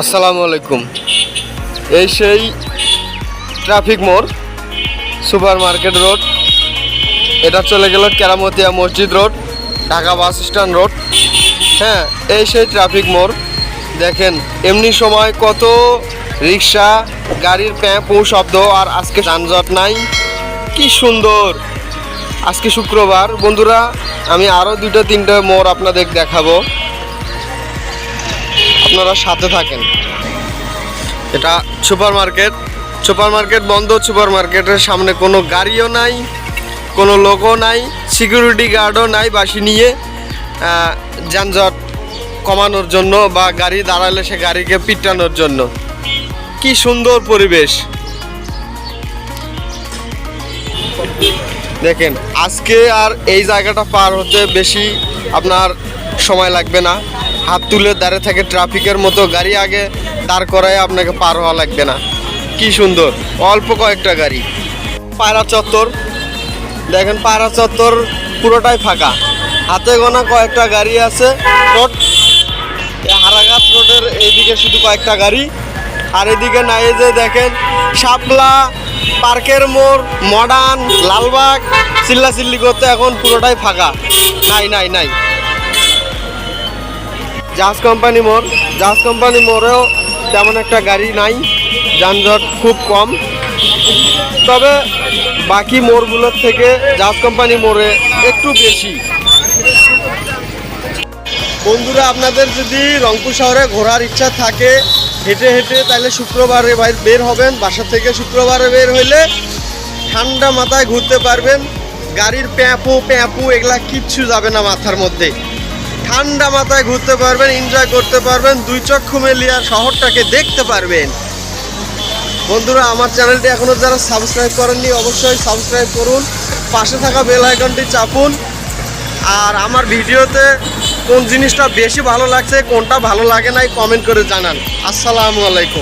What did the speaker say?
আসসালামু আলাইকুম। এই সেই ট্রাফিক মোড়, সুপার মার্কেট রোড। এটা চলে গেল Keramatia Masjid road, Dhaka bus stand road. হ্যাঁ এই সেই ট্রাফিক মোড়। দেখেন, এমনি সময় কত রিক্সা, গাড়ির প্যাঁ পৌ শব্দ আর আজকে যানজট নাই। কি সুন্দর। আজকে শুক্রবার। বন্ধুরা, আমি আরও দুটো তিনটে মোড় আপনাদের দেখাবো। আপনারা সাথে থাকেন। এটা সুপার মার্কেট সুপার মার্কেট বন্ধ সুপার মার্কেটের সামনে কোনো গাড়িও নাই, কোনো লোকও নাই, সিকিউরিটি গার্ডও নাই বাসি নিয়ে যানজট কমানোর জন্য বা গাড়ি দাঁড়ালে সে গাড়িকে পিটানোর জন্য। কি সুন্দর পরিবেশ। দেখেন, আজকে আর এই জায়গাটা পার হতে বেশি আপনার সময় লাগবে না। হাত তুলে দাঁড়িয়ে থাকে ট্রাফিকের মতো গাড়ি আগে দাঁড় করায় আপনাকে পার হওয়া লাগবে না। কি সুন্দর, অল্প কয়েকটা গাড়ি। পায়রা চত্বর, দেখেন পায়রা চত্বর পুরোটাই ফাঁকা। হাতে গোনা কয়েকটা গাড়ি আছে, রোড। এই হারাঘাট রোডের এইদিকে শুধু কয়েকটা গাড়ি। আর এদিকে নাই যে দেখেন শাপলা, পার্কের মোড়, মডার্ন, লালবাগ, চিল্লাচিল্লি করতে এখন পুরোটাই ফাঁকা। নাই নাই নাই। জাহাজ কোম্পানি মোড়। জাহাজ কোম্পানি মোড়েও তেমন একটা গাড়ি নাই, যানজট খুব কম। তবে বাকি মোড়গুলোর থেকে জাহাজ কোম্পানি মোড়ে একটু বেশি। বন্ধুরা, আপনাদের যদি রংপুর শহরে ঘোরার ইচ্ছা থাকে, হেঁটে হেঁটে তাহলে শুক্রবারে বের হবেন। বাসা থেকে শুক্রবারে বের হইলে ঠান্ডা মাথায় ঘুরতে পারবেন। গাড়ির প্যাঁপু প্যাঁপু, এগুলা কিচ্ছু যাবে না মাথার মধ্যে। ঠান্ডা মাথায় ঘুরতে পারবেন এনজয় করতে পারবেন, দুই চক্ষু মেলিয়া শহরটাকে দেখতে পারবেন। বন্ধুরা, আমার চ্যানেলটি এখনও যারা সাবস্ক্রাইব করেননি, অবশ্যই সাবস্ক্রাইব করুন, পাশে থাকা বেল আইকনটি চাপুন, আর আমার ভিডিওতে কোন জিনিসটা বেশি ভালো লাগছে, কোনটা ভালো লাগে নাই কমেন্ট করে জানান। আসসালামু আলাইকুম।